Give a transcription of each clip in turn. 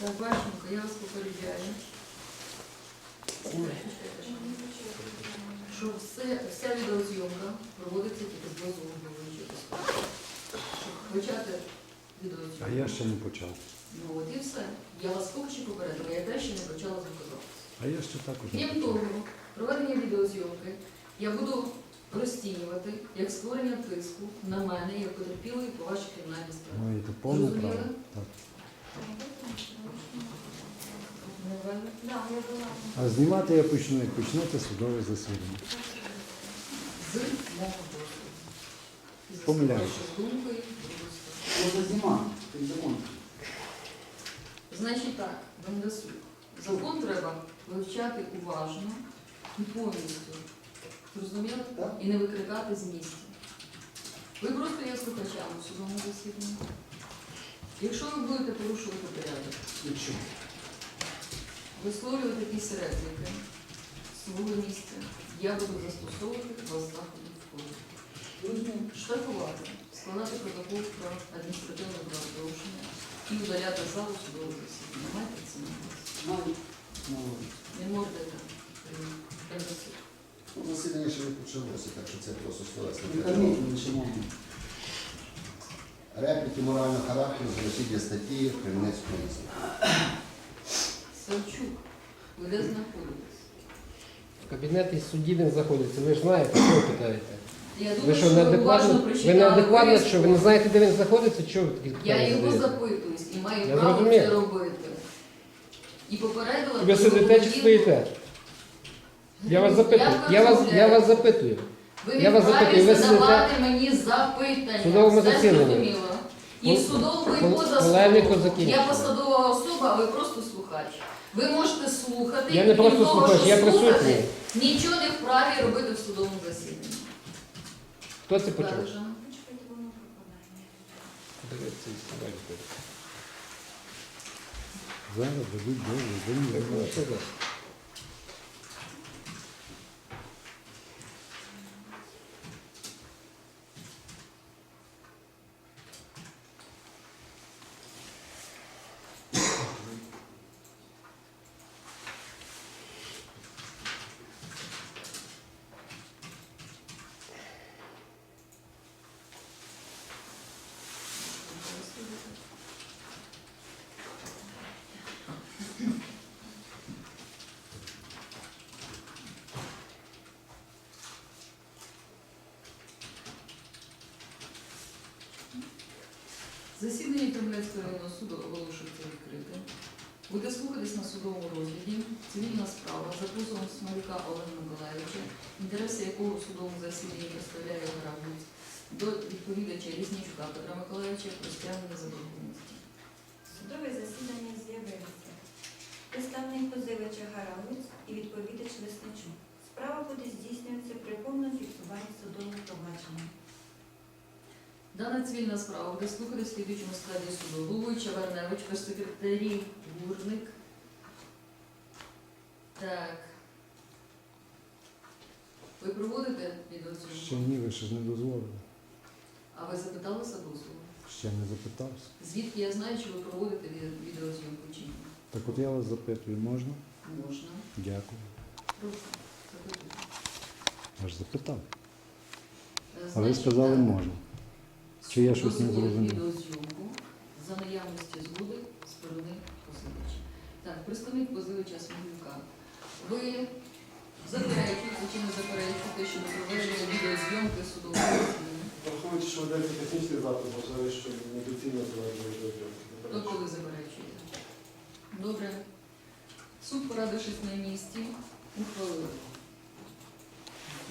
Так, Башенко, я вас попереджаю, що все, вся відеозйомка проводиться тільки з дозволу головуючого. Щоб почати А я ще не почав. Ну от і все. Я вас поки що попередила, я теж ще не почала звукозапис. А я ще також не Крім почав. того, проведення відеозйомки я буду розцінювати як створення тиску на мене як потерпілої по вашій кримінальній справі. Маєте повне право. Так. А знімати я почну, як почнете судове засідання. З мого досвіду. Можна знімати, закон. Значить так, Бендасук. Закон треба вивчати уважно і повністю. Зрозуміли? І не викрикати з місця. Ви просто є слухачами в судовому засіданні. Якщо ви будете порушувати порядок, Якщо. висловлювати якісь репліки з свого місця, я буду застосовувати вас заходів впливу. Розумію. Штрафувати, складати протокол про адміністративне правопорушення і удаляти залу судового засідання. Маєте це на увазі? Не можете передасити. Ну, Засідання ще не почалося, так що це просто словесне. Репліки морального характеру з розслідування статті Кремінецького міста. Савчук, ви де знаходитесь? Кабінет із судді він знаходиться. Ви ж знаєте, що ви питаєте? Я Ви думаю, що, що ви уважно неадекватно? Ви прочитали неадекватно, повістку. що ви не знаєте, де він знаходиться? Чого ви такі Я питання його задаєте? запитуюсь і маю Я право зрозумів. це робити. І попередила. Ви сидите чи стоїте? Я вас запитую. Я вас, я вас запитую. Ви Я вас відправі запитую, ви сидите задавати мені запитання. судовому Все засіданні. зрозуміло. І в судовому, і поза закінчено. Я посадова особа, а ви просто слухач. Ви можете слухати, Я не і просто того, слухач, що я слухати, присутній. Нічого не вправі робити в судовому засіданні. Хто це почув? Зараз дадуть дозвіл, ви не знаєте. Засідання районного суду оголошується відкритим. Буде слухатись на судовому розгляді цивільна справа за позовом Смолюка Олега Миколаївича, інтереси якого в судовому засіданні представляє Грабуць, до відповідача Різнічука Петра Миколаївича про стягнення заборгованості. Судове засідання з'явилися. Представник позивача Гаралуць і відповідач Лесничук. Справа буде здійснюватися при повному фіксуванні судового провадження. Дана цивільна справа буде слухати в слідуючому складі суду. Головуюча Варневич, секретарі Гурник. Так. Ви проводите Ще ні, ви ще ж не дозволили. А ви запиталися дозволу? Ще не запитався. Звідки я знаю, чи ви проводите ві- відеозйомку чи ні? Так от я вас запитую, можна? Можна. Дякую. Прошу. запитуйте. Я ж запитав. Е, А ви значить, сказали так, можна. Чи я щось не зрозумів? відеозйомку за наявності згоди сторони позивача. Так, представник позивача Смолюка. Ви заперечуєте чи не заперечуєте, що не проведення відеозйомки судового засідання? Враховуючи, що ведеться технічний запит, вважаю, що недоцільно проведення Тобто ви заперечуєте. Добре. Суд, порадившись на місці, ухвалив.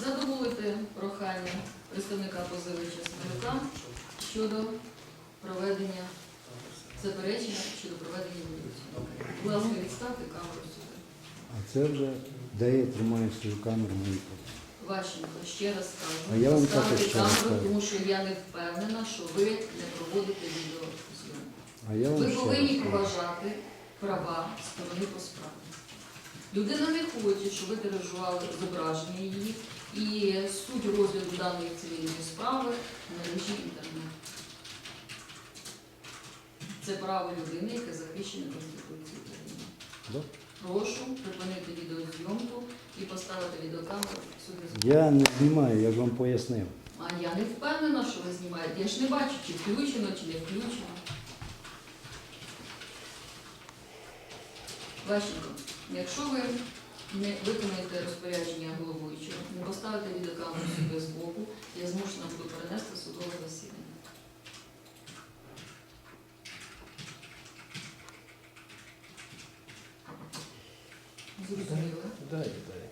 Задоволити прохання представника позивача Смолюка щодо проведення заперечення щодо проведення відеозйомки. Будь ласка, відставте камеру сюди. А це вже де я тримаю свою камеру фото. Ващенко, ще раз А кажу, я вам ще раз камеру, кажу. тому що я не впевнена, що ви не проводите відеозйомку. А я вам Ви ще повинні раз кажу. поважати права сторони по справі. Людина не хоче, щоб ви тиражували зображення її і суть розгляду даної цивільної справи в мережі інтернету. Це право людини, яке захищене Конституцією України. Прошу припинити відеозйомку і поставити відеокамеру сюди. Я не знімаю, я ж вам пояснив. А я не впевнена, що ви знімаєте. Я ж не бачу, чи включено, чи не включено. Ващенко, якщо ви не виконаєте розпорядження головуючого, не поставите відеокамеру собі з боку, я змушена буду перенести судове засідання. Зрозуміло. Дай, дай.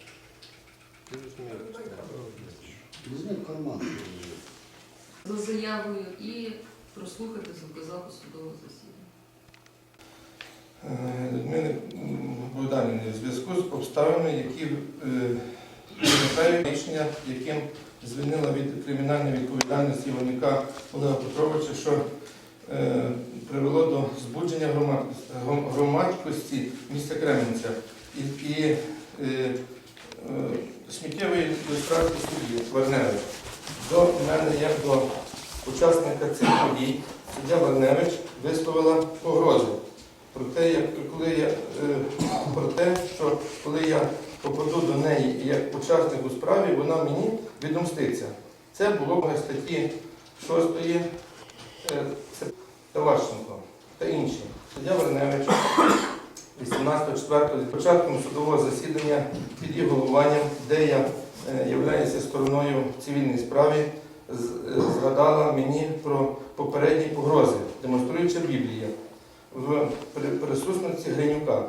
Карман. За заявою і прослухати звукозапис судового засідання. Е, Людмили Богданівни в зв'язку з обставинами, які е, рішення, яким звільнила від кримінальної відповідальності Іванюка Олега Петровича, що е, привело до збудження громадськості, міста Кременця і, сміттєвої ілюстрації судді Варневич. До мене, як до учасника цих подій, суддя Варневич висловила погрози про те, як коли я е, про те, що коли я попаду до неї як учасник у справі, вона мені відомститься. Це було в статті 6 е, це Таващенко та інші. Суддя Верневич 18.04 з початком судового засідання під її головуванням, де я е, являюся стороною в цивільній справі, згадала мені про попередні погрози, демонструючи Біблію в присутності Гринюка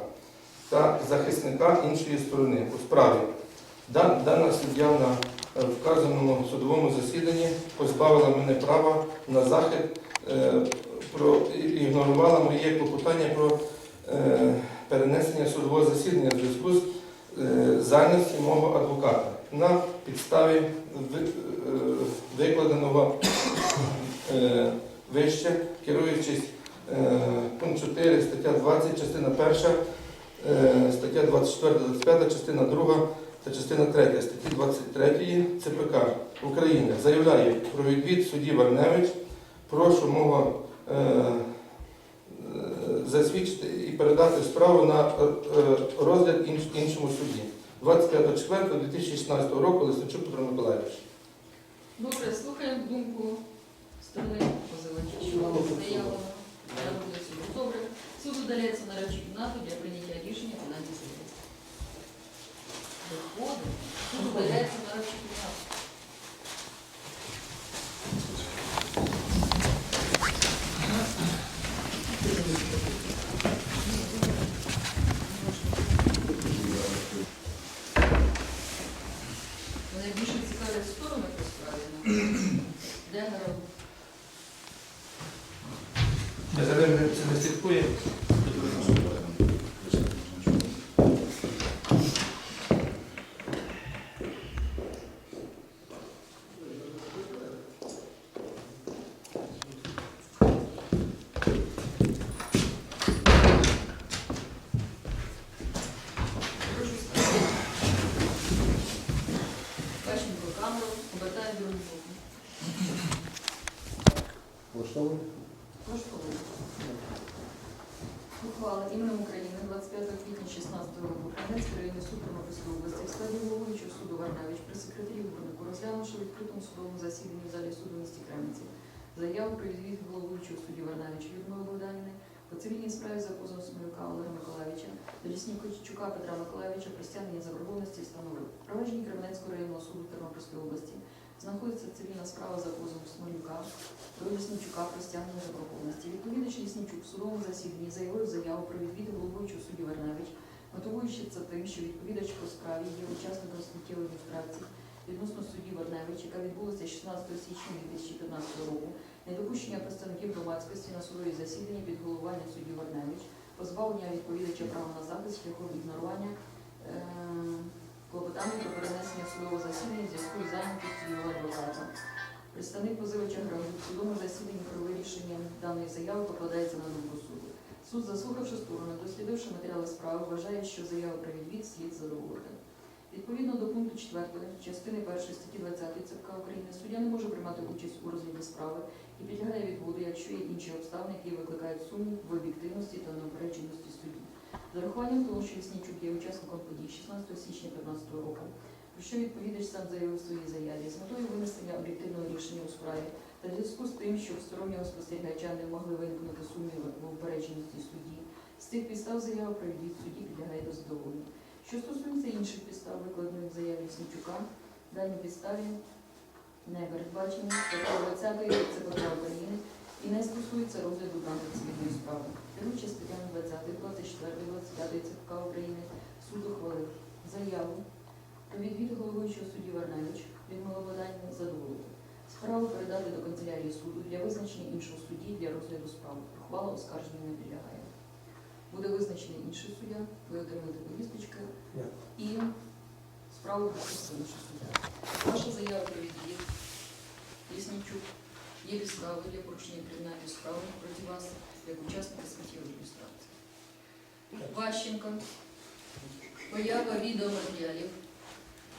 та захисника іншої сторони у справі. Дана суддя на е, вказаному судовому засіданні позбавила мене права на захист, е, ігнорувала моє клопотання про е, перенесення судового засідання в зв'язку з зайнятістю мого адвоката на підставі викладеного вище, керуючись Пункт 4, стаття 20, частина 1, е, стаття 24, 25, частина 2 та частина 3 статті 23 ЦПК України заявляю про відвід судді Варневич. Прошу мого е, е, засвідчити і передати справу на е, е, розгляд інш- іншому судді. 25.04.2016 року Лисичук Петро Миколаївич. Добре, слухаємо думку сторони позивача. Що заявлено? Я буду суду. Добре. Суд удаляється на речі кімнату для прийняття рішення наді. Виходить. Суд удаляється на речі кімнату. Мене більше цікавлять сторони по справі. Де народ? Я зараз не- це не слідкує. Прошу сказати. Каченко камеру, обертаю другу боку. Влаштовує? Говорити. Ухвала іменем України 25 квітня 16 року Кам'янецький районний суд Тернопільської області в складі суду Варнавич при секретарі Гурнику розглянувши в відкритому судовому засіданні в залі суду місті Кременці заяву про відвід головуючого судді Варнавича Людмили Богданівни по цивільній справі за позовом Смолюка Олега Миколаївича до Ліснікочука Петра Миколаївича про стягнення заборгованості встановив. В Провадженні Кременецького районного суду Тернопільської області знаходиться цивільна справа за позовом Смолюка про Лісничука про стягнення заборгованості. Відповідач Лісничук в судовому засіданні заявив заяву про відвід головуючого судді Варнавич, мотивуючи це тим, що відповідач по справі є учасником сміттєвої ілюстрації відносно судді Варнавич, яка відбулася 16 січня 2015 року, недопущення представників громадськості на судові засідання під головуванням судді Варнавич, позбавлення відповідача права на захист шляхом ігнорування е, клопотання про перенесення судового засідання в зв'язку з зайнятістю його адвоката. Представник позивача Грагут в судовому засіданні про вирішення даної заяви покладається на думку суду. Суд, заслухавши сторони, дослідивши матеріали справи, вважає, що заява про відвід слід задоволити. Відповідно до пункту 4 частини 1 статті 20 ЦПК України суддя не може приймати участь у розгляді справи і підлягає відводу, якщо є інші обставини, які викликають сумнів в об'єктивності та неупередженості судді. З урахуванням того, що Ліснічук є учасником подій 16 січня 2015 року, про що відповідач сам заявив в своїй заяві, з метою винесення об'єктивного рішення у справі та в зв'язку з тим, що стороннього спостерігача не могли виникнути сумніви в упередженості судді, з цих підстав заява про відвід судді підлягає до задоволення. Що стосується інших підстав, викладених в заяві Сінчука, дані підставі не передбачені. Статтею 20 ЦПК України і не стосуються розгляду даної цивільної справи. Керуючи статтями 20, 24, 25 ЦПК України, суд ухвалив заяву про відвід головуючого судді Варневич від маловидання задоволити. Справу передати до канцелярії суду для визначення іншого судді для розгляду справи. Ухвала оскарження не підлягає. Буде визначений інший суддя, ви отримаєте повісточки і справу пропустить інший суддя. Ваша заява про відвід, Ліснічук, є підстави для порушення кримінальної справи проти вас як учасника статтєвої ілюстрації. Ващенко, поява відеоматеріалів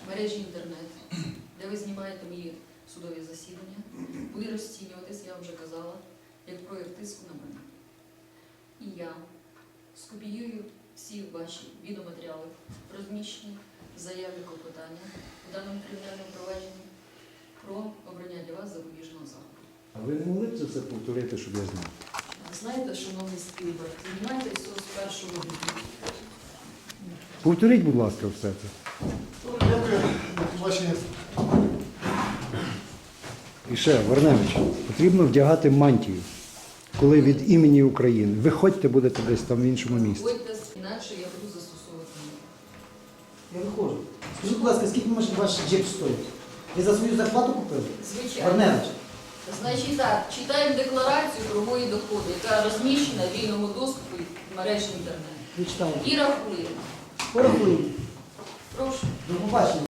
в мережі інтернет, де ви знімаєте мої судові засідання, буде розцінюватися, я вже казала, як прояв тиску на мене. І я скопіюю всі ваші відеоматеріали, розміщені в заяві клопотання у даному кримінальному провадженні про обрання для вас запобіжного заходу. А ви не могли б це все повторити, щоб я знав? Знаєте, шановний співбер, знімайтеся з першого дня. Повторіть, будь ласка, все це. Дякую. До побачення. І ще, Варневич, потрібно вдягати мантію, коли від імені України. Виходьте, будете десь там в іншому місці. Виходьте, інакше я буду застосовувати. Я виходжу. Скажіть, будь ласка, скільки ваш джип стоїть? Ви за свою зарплату купили? Звичайно. Варневич, Значить так, читаємо декларацію другої доходу, яка розміщена в вільному доступі в мережі інтернету. І рахуємо. Порахуємо. Прошу. До побачення.